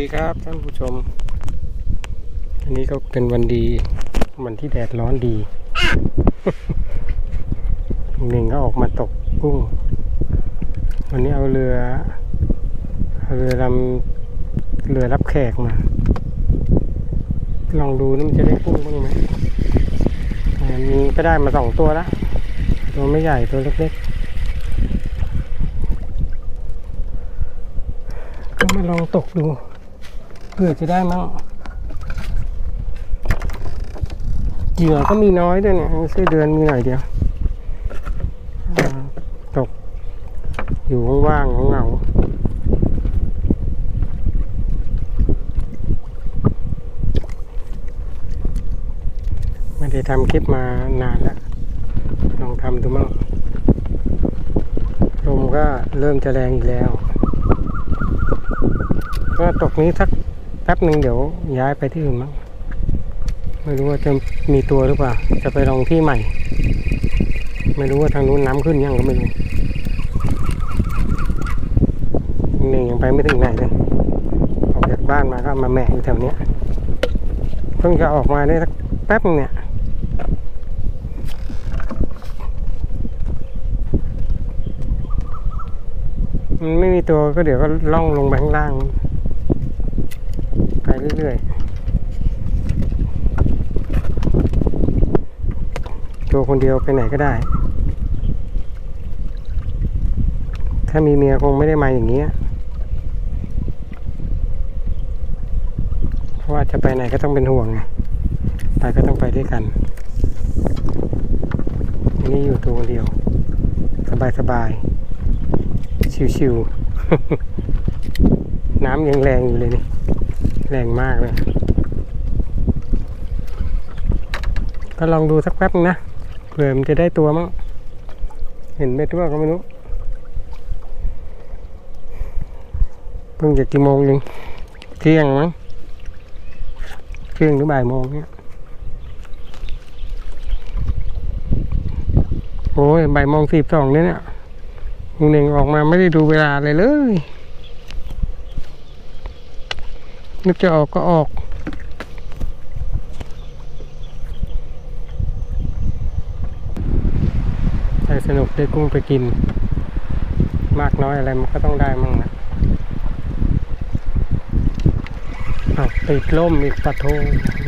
ดีครับท่านผู้ชม อันนี้ก็เป็นวันดี วันที่แดดร้อนดี หนึ่งก็ออกมาตกกุ้ง วันนี้เอาเรือเอาเรือลำเรือรับแขกมา ลองดูนี่มันจะได้กุ้งบ้างไหมมีก็ได้มาสองตัวล้วตัวไม่ใหญ่ตัวเล็กๆ ก็มาลองตกดู ผื่อจะได้มั้งเหยื่อก็มีน้อยด้วยเนี่ยไส้เดือนมีหน่อยเดียวตก อยู่ว่างๆของเงาไม่ได้ทำคลิปมานานแล้ว ลองทำดูมั่งลมก็เริ่มจะแรงอีกแล้วก็ตกนี้สัก ป๊บหนึ่งเดี๋ยวย้ายไปที่อื่นมั้งไม่รู้ว่าจะมีตัวหรือเปล่า จะไปลองที่ใหม่ ไม่รู้ว่าทางนู้นน้ำขึ้นยังก็ไม่รู้หนึ่งยังไปไม่ถึงไหนเลยออกจากบ้านมาก็มาแหมะอยู่แถวเนี้ยเพิ่งจะออกมาได้สักแป๊บนึงเนี่ยมันไม่มีตัวก็เดี๋ยวก็ล่องลงไปข้างล่าง ไปเรื่อยๆ ตัวคนเดียวไปไหนก็ได้ ถ้ามีเมียคงไม่ได้มาอย่างนี้เพราะว่าจะไปไหนก็ต้องเป็นห่วงไงไปก็ต้องไปด้วยกันนนี้อยู่ตัวคนเดียว สบายๆ ชิวๆน้ำยังแรงอยู่เลยนี่ แรงมากเลย ก็ลองดูสักแป๊บนึงนะเผื่อมันจะได้ตัวมั้ง เห็นไม่ตัวก็ไม่รู้ เพิ่งจะกี่โมงเองเที่ยงมั้งเที่ยงหรือบ่ายโมงเนี่ยโอ้ยบ่ายโมงสิบสองเนี่ยเนี่ยลุงเน่งออกมาไม่ได้ดูเวลาเลยเลย นึกจะออกก็ออกใช้สนุกได้กุ้งไปกิน มากน้อยอะไรมันก็ต้องได้มั่งนะอ้าวติดล่มอีกปะโท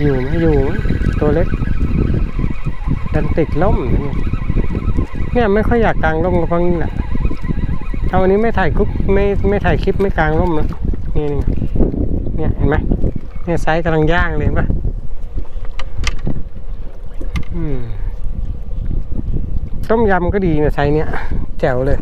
อยู่ไหมอยู่ ตัวเล็กดันติดล่มเนี่ยไม่ค่อยอยากกลางร่มก็เพราะงี้แหละเอาวันนี้ไม่ถ่ายคลิปไม่ไม่ถ่ายคลิปไม่กลางร่มแล้วนี่นี่ เนี่ยเห็นไหมเนี่ยไซส์กำลังย่างเลยเห็นปะอืมต้มยำก็ดีนะไซส์เนี้ยแจ๋วเลย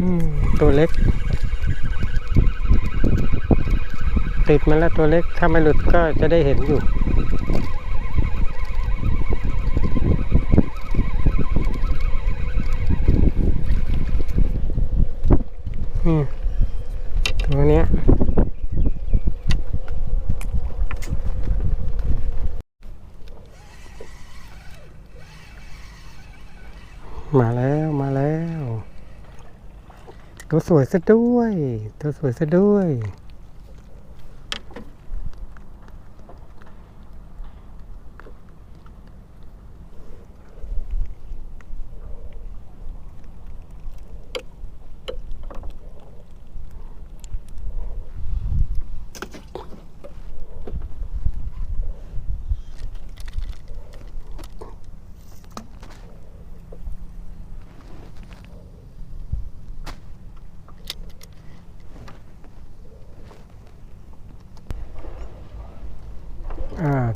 อืมตัวเล็ก ติดมันแล้วตัวเล็ก ถ้าไม่หลุดก็จะได้เห็นอยู่อืมตัวเนี้ยมาแล้วมาแล้ว ตัวสวยซะด้วย ตัวสวยซะด้วย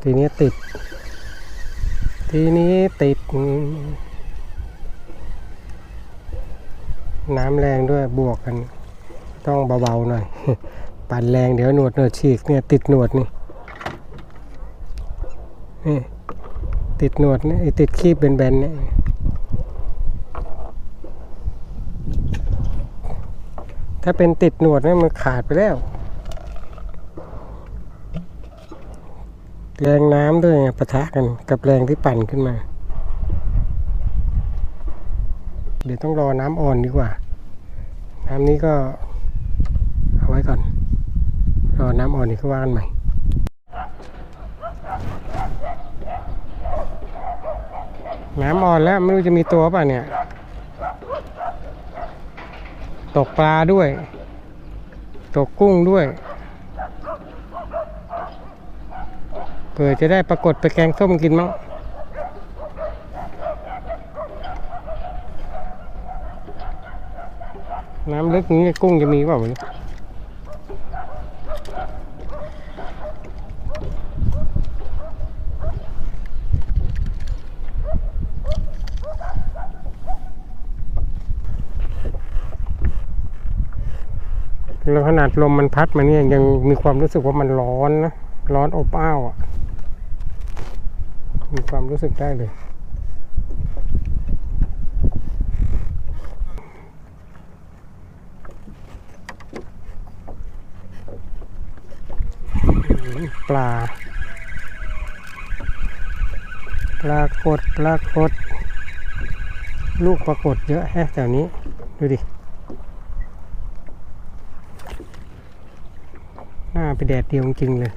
ทีนี้ติด ทีนี้ติด น้ำแรงด้วยบวกกัน ต้องเบาๆหน่อย ปั่นแรงเดี๋ยวหนวดหนวดฉีกเนี่ยติดหนวดนี่นี่ติดหนวดนี่ติดคีบแบนๆเนี่ยถ้าเป็นติดหนวดเนี่ยมันขาดไปแล้ว แรงน้ำด้วยปะทะกันกับแรงที่ปั่นขึ้นมา เดี๋ยวต้องรอน้ำอ่อนดีกว่า น้ำนี้ก็เอาไว้ก่อน รอน้ำอ่อนนี่ก็ว่ากันใหม่น้ำอ่อนแล้วไม่รู้จะมีตัวป่ะเนี่ย ตกปลาด้วย ตกกุ้งด้วย ผื่อจะได้ปรากฏไปแกงส้มกินมั้งน้ำลึกนี้กุ้งจะมีเปล่าไม่รู้แล้วขนาดลมมันพัดมาเนี่ยยังมีความรู้สึกว่ามันร้อนนะ ร้อนอบอ้าวอะ มีความรู้สึกได้เลยปลา ปลากดปลากด ลูกปลากดเยอะแฮะแถวนี้ ดูดิ หน้าไปแดดเดียวจริงเลย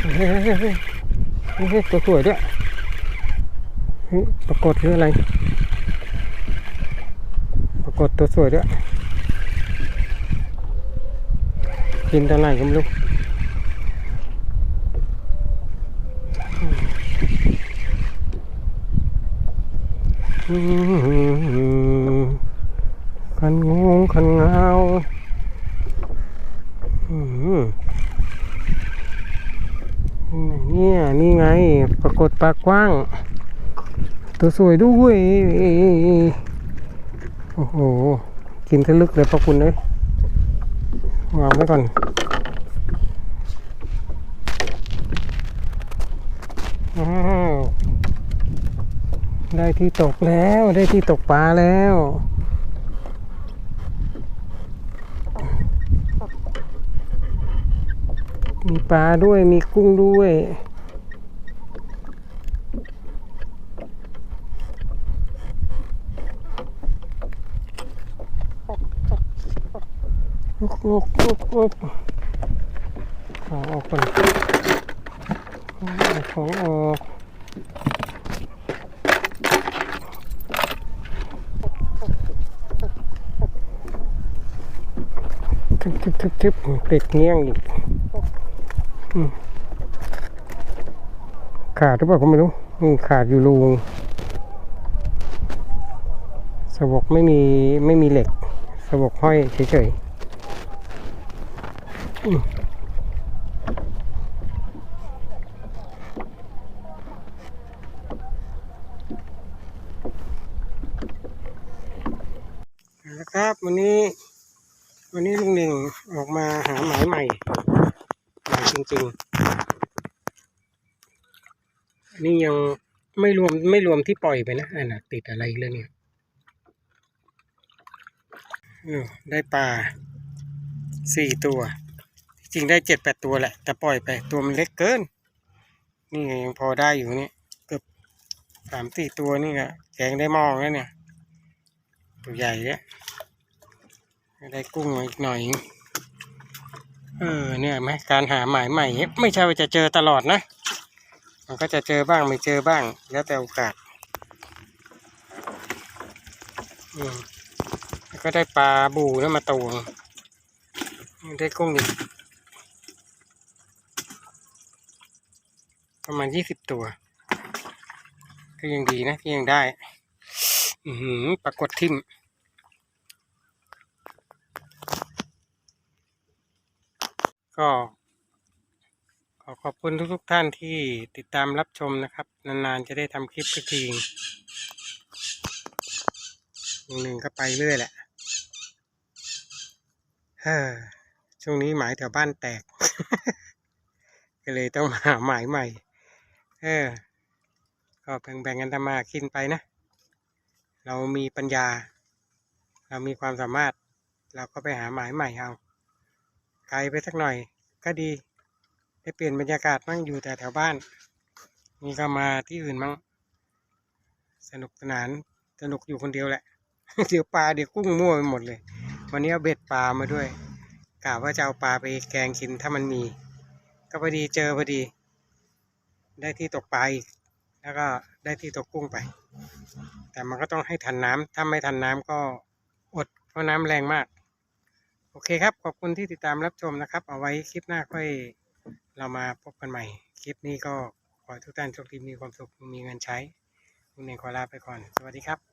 เฮ้ยเฮ้ยเฮ้ยเฮ้ยเฮ้ย ตัวสวยด้วยปรากฏคืออะไร ปรากฏตัวสวยด้วย กินตอนไหนก็ไม่รู้คันงงคันเงาอืม เนี่ยนี่ไง ปรา กฏปากกว้าง ตัวสวยด้วยโอ้โหกินทะลึกเลยพระคุณเลยวางไว้ก่อนอได้ที่ตกแล้วได้ที่ตกปลาแล้วมีปลาด้วยมีกุ้งด้วย อ้โหโอ้โหเอาออกก่อนของออกทึบทึบทึบทึบติดเงี้ยงอีกขาดหรือเปล่าก็ไม่รู้ขาดอยู่รูงสะบกไม่มีไม่มีเหล็กสะบกห้อยเฉยๆ ครับวันนี้ วันนี้ลุงหนึ่งออกมาหาหมายใหม่ใหม่จริงๆอันนี้ยังไม่รวมไม่รวมที่ปล่อยไปนะอันน่ะติดอะไรอีกแล้วเนี่ยได้ปลาสี่ตัว จริงได้เจ็ดแปดตัวแหละ แต่ปล่อยไปตัวมันเล็กเกิน นี่ยังพอได้อยู่เนี่ยเกือบสามสี่ตัวนี่ก็แกงได้มองแล้วเนี่ย ตัวใหญ่เนี่ยได้กุ้งมาอีกหน่อย เออเนี่ยไหมการหาหมายใหม่ ไม่ใช่ว่าจะเจอตลอดนะ มันก็จะเจอบ้างไม่เจอบ้าง แล้วแต่โอกาสอืมแล้วก็ได้ปลาบูแล้วมาตวงได้กุ้งอีก ประมาณยี่สิบตัว ก็ยังดีนะที่ยังได้ อือหือปรากฏทิมก็ ขอขอบคุณทุกๆทท่านที่ติดตามรับชมนะครับ นานๆจะได้ทำคลิปสักทีหนึ่งก็ไปเรื่อยแหละเฮ้อช่วงนี้หมายแถวบ้านแตก ก็เลยต้องหาหมายใหม่ เออ ก็แบ่งๆกันทำมาหากินไปนะ เรามีปัญญา เรามีความสามารถ เราก็ไปหาหมายใหม่เอาไกลไปสักหน่อยก็ดี ได้เปลี่ยนบรรยากาศมั่งอยู่แต่แถวบ้าน นี่ก็มาที่อื่นมั่งสนุกสนาน สนุกอยู่คนเดียวแหละ เดี๋ยวปลาเดี๋ยวกุ้งมั่วไปหมดเลย วันนี้เอาเบ็ดปลามาด้วยกะว่าจะเอาปลาไปแกงกินถ้ามันมี ก็พอดีเจอพอดี ได้ที่ตกปลาอีกแล้วก็ได้ที่ตกกุ้งไป แต่มันก็ต้องให้ทันน้ำถ้าไม่ทันน้ำก็อดเพราะน้ำแรงมาก โอเคครับ ขอบคุณที่ติดตามรับชมนะครับ เอาไว้คลิปหน้าค่อยเรามาพบกันใหม่ คลิปนี้ก็ขอทุกท่านโชคดีมีความสุขมีเงินใช้คุณเองขอลาไปก่อน สวัสดีครับ